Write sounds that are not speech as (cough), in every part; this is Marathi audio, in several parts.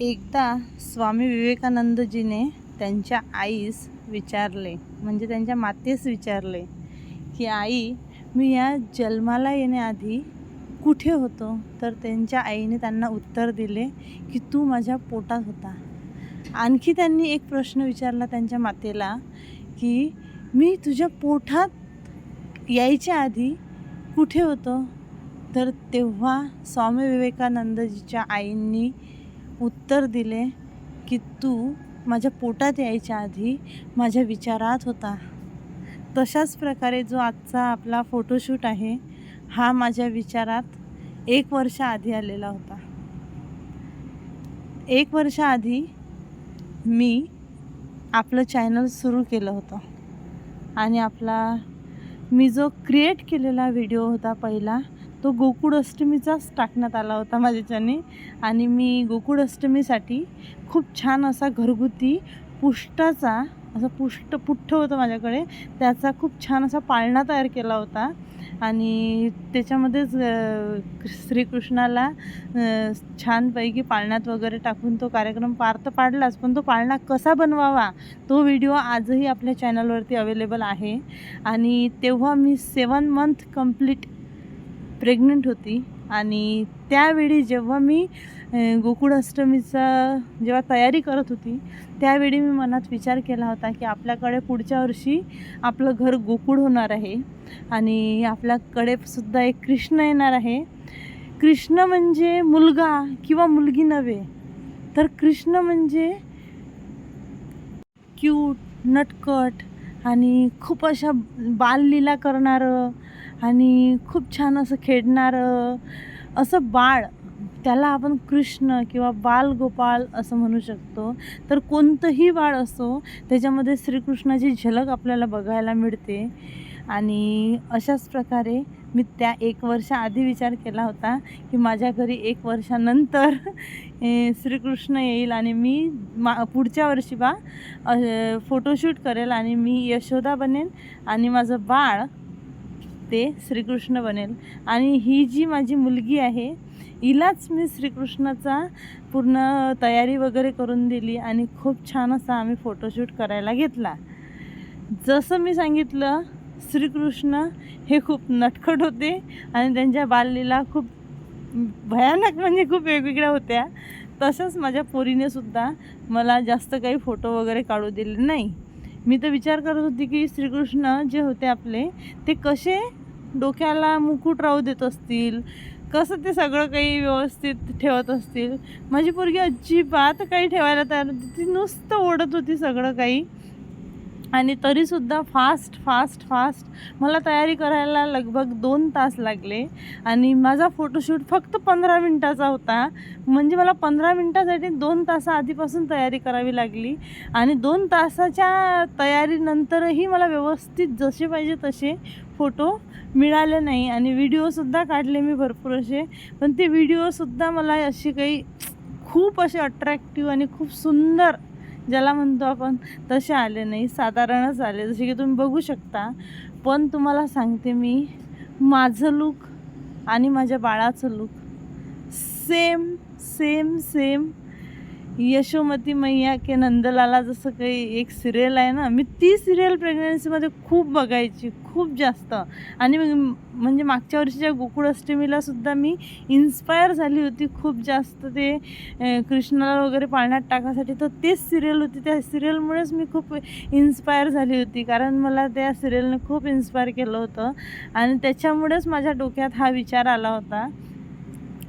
एकदा स्वामी विवेकानंदजीने त्यांच्या आईस विचारले म्हणजे त्यांच्या मातेस विचारले की आई मी या जन्माला येण्याआधी कुठे होतो? तर त्यांच्या आईने त्यांना उत्तर दिले की तू माझ्या पोटात होता. आणखी त्यांनी एक प्रश्न विचारला त्यांच्या मातेला की मी तुझ्या पोटात यायच्या आधी कुठे होतो? तर तेव्हा स्वामी विवेकानंदजीच्या आईंनी उत्तर दिले की तू माझ्या पोटात यायच्या आधी माझ्या विचारात होता. तशाच प्रकारे जो आजचा आपला फोटोशूट आहे हा माझ्या विचारात एक वर्ष आधी आलेला होता. एक वर्ष आधी मी आपलं चॅनल सुरू केलं होतं. आणि आपला मी जो क्रिएट केलेला व्हिडिओ होता पहिला तो गोकुळ अष्टमीचाच टाकण्यात आला होता माझ्याच्याने आणि मी गोकुळ अष्टमीसाठी खूप छान असा घरगुती पुष्टाचा असा पुष्ट पुठ्ठ होतं माझ्याकडे. त्याचा खूप छान असा पाळणा तयार केला होता. आणि त्याच्यामध्येच श्रीकृष्णाला छानपैकी पाळण्यात वगैरे टाकून तो कार्यक्रम पार तर पाडलाच पण तो पाळणा कसा बनवावा तो व्हिडिओ आजही आपल्या चॅनलवरती अवेलेबल आहे. आणि तेव्हा मी सेवन मंथ कंप्लीट प्रेग्नंट होती. आणि त्यावेळी जेव्हा मी गोकुळाष्टमीचा गोकुळ अष्टमीचा जेव्हा तयारी करत होती त्यावेळी मी मनात विचार केला होता की आपल्याकडे पुढच्या वर्षी आपलं घर गोकुळ होणार आहे. आणि आपल्याकडे सुद्धा एक कृष्ण येणार आहे. कृष्ण म्हणजे मुलगा किंवा मुलगी नव्हे तर कृष्ण म्हणजे क्यूट नटकट आणि खूप अशा बाललीला करणारं आणि खूप छान असं खेळणारं असं बाळ त्याला आपण कृष्ण किंवा बालगोपाल असं म्हणू शकतो. तर कोणतंही बाळ असो त्याच्यामध्ये श्रीकृष्णाची झलक आपल्याला बघायला मिळते. आणि अशाच प्रकारे मी त्या एक वर्षाआधी विचार केला होता की माझ्या घरी एक वर्षानंतर श्रीकृष्ण येईल आणि मी मा पुढच्या वर्षी बा फोटोशूट करेल आणि मी यशोदा बनेन आणि माझं बाळ ते श्रीकृष्ण बनेल. आणि ही जी माझी मुलगी आहे हिलाच मी श्रीकृष्णाचा पूर्ण तयारी वगैरे करून दिली आणि खूप छान असा आम्ही फोटोशूट करायला घेतला. जसं मी सांगितलं श्रीकृष्ण हे खूप नटखट होते आणि त्यांच्या बाललीला खूप भयानक म्हणजे खूप वेगवेगळ्या होत्या. तसंच माझ्या पोरीने सुद्धा मला जास्त काही फोटो वगैरे काढू दिले नाही. मी तर विचार करत होती की श्रीकृष्ण जे होते आपले ते कसे डोक्याला मुकुट राहू देत असतील कसं ते सगळं काही व्यवस्थित ठेवत असतील. माझी पोरगी अजिबात काही ठेवायला तयार होती ती नुसतं ओढत होती सगळं काही. आणि तरीसुद्धा फास्ट फास्ट फास्ट मला तयारी करायला लगभग दोन तास लागले. आणि माझा फोटोशूट फक्त पंधरा मिनटाचा होता. म्हणजे मला पंधरा मिनटासाठी दोन तासा आधीपासून तयारी करावी लागली. आणि दोन तासाच्या तयारीनंतरही मला व्यवस्थित जसे पाहिजे तसे फोटो मिळाले नाही. आणि व्हिडिओसुद्धा काढले मी भरपूर असे. पण ते व्हिडिओसुद्धा मला अशी काही खूप असे अट्रॅक्टिव्ह आणि खूप सुंदर ज्याला म्हणतो आपण तसे आले नाही साधारणच आले जसे की तुम्ही बघू शकता. पण तुम्हाला सांगते मी माझं लूक आणि माझ्या बाळाचं look same same same Yashomati मैया के नंदलाला जसं काही एक सिरियल आहे ना मी ती सिरियल प्रेग्नन्सीमध्ये खूप बघायची खूप जास्त. आणि मग- म्हणजे मागच्या वर्षीच्या गोकुळ अष्टमीलासुद्धा मी इन्स्पायर झाली होती खूप जास्त ते कृष्णाला वगैरे पाळण्यात टाकासाठी. तर तेच सिरियल होती. त्या सिरियलमुळेच मी खूप इन्स्पायर झाली होती. कारण मला त्या सिरियलने खूप इन्स्पायर केलं होतं. आणि त्याच्यामुळेच माझ्या डोक्यात हा विचार आला होता.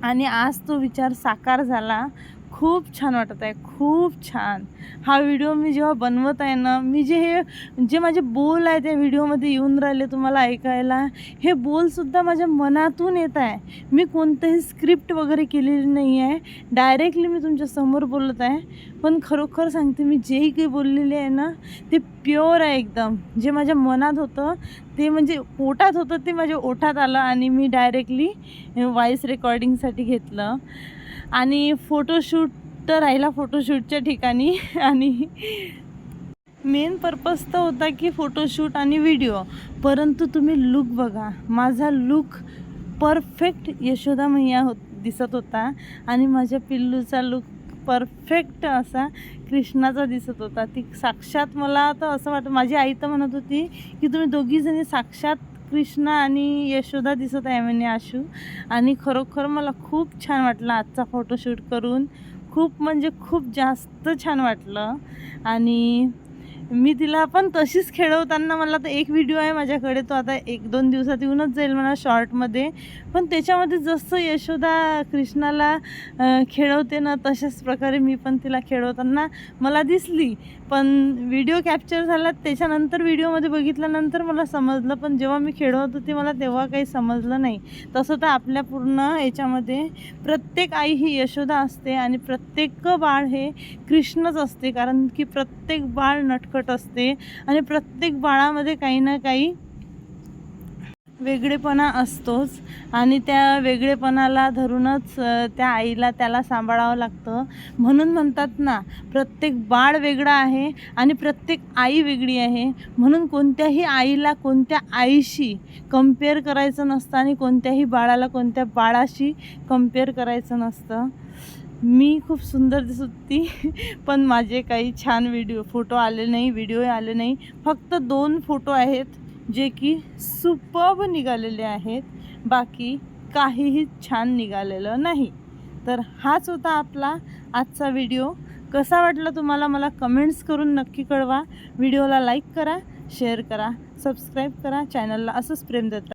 आणि आज तो विचार साकार झाला. खूप छान वाटत आहे खूप छान. हा व्हिडिओ मी जेव्हा बनवत आहे ना मी जे हे जे माझे बोल आहे त्या व्हिडिओमध्ये येऊन राहिले तुम्हाला ऐकायला हे बोलसुद्धा माझ्या मनातून येत आहे. मी कोणतंही स्क्रिप्ट वगैरे केलेली नाही आहे. डायरेक्टली मी तुमच्यासमोर बोलत आहे. पण खरोखर सांगते मी जेही काही बोललेले आहे ना ते प्युअर आहे एकदम. जे माझ्या मनात होतं ते म्हणजे पोटात होतं ते माझ्या ओठात आलं आणि मी डायरेक्टली व्हॉईस रेकॉर्डिंगसाठी घेतलं. आणि फोटोशूट तर राहिला फोटोशूटच्या ठिकाणी. (laughs) आणि मेन पर्पज तर होता की फोटोशूट आणि व्हिडिओ परंतु तुम्ही लुक बघा. माझा लुक परफेक्ट यशोदा मैया हो दिसत होता. आणि माझ्या पिल्लूचा लुक परफेक्ट असा कृष्णाचा दिसत होता. ती साक्षात मला तर असं वाटतं माझी आई तर म्हणत होती की तुम्ही दोघीजणी साक्षात कृष्णा आणि यशोदा दिसत आहे म्हणे आशू. आणि खरोखर मला खूप छान वाटलं आजचा फोटोशूट करून. खूप म्हणजे खूप जास्त छान वाटलं. आणि मी तिला पण तशीच खेळवताना मला तर एक व्हिडिओ आहे माझ्याकडे तो आता एक दोन दिवसात येऊनच जाईल मला शॉर्टमध्ये पण त्याच्यामध्ये जसं यशोदा कृष्णाला खेळवते ना तशाच प्रकारे मी पण तिला खेळवताना मला दिसली. पण व्हिडिओ कॅप्चर झाला त्याच्यानंतर व्हिडिओमध्ये बघितल्यानंतर मला समजलं पण जेव्हा मी खेळवत होते मला तेव्हा काही समजलं नाही. तसं तर आपल्या पूर्ण याच्यामध्ये प्रत्येक आई ही यशोदा असते आणि प्रत्येक बाळ हे कृष्णच असते कारण की प्रत्येक बाळ नटखट असते आणि प्रत्येक बाळामध्ये काही ना काही वेगळेपणा असतोच आणि त्या वेगळेपणाला धरूनच त्या आईला त्याला सांभाळावं लागतं. म्हणून म्हणतात ना प्रत्येक बाळ वेगळं आहे आणि प्रत्येक आई वेगळी आहे. म्हणून कोणत्याही आईला कोणत्या आईशी कंपेअर करायचं नसतं आणि कोणत्याही बाळाला कोणत्या बाळाशी कंपेअर करायचं नसतं. मी खूप सुंदर दिसत होती (laughs) पण माझे काही छान व्हिडिओ फोटो आले नाही व्हिडिओ आले नाही. फक्त दोन फोटो आहेत जे की सुपब निघालेले आहेत. बाकी काहीही छान निघालेलं नाही. तर हाच होता आपला आजचा व्हिडिओ कसा वाटला तुम्हाला मला कमेंट्स करून नक्की कळवा. व्हिडिओला लाईक करा शेअर करा सबस्क्राईब करा. चॅनलला असंच प्रेम देत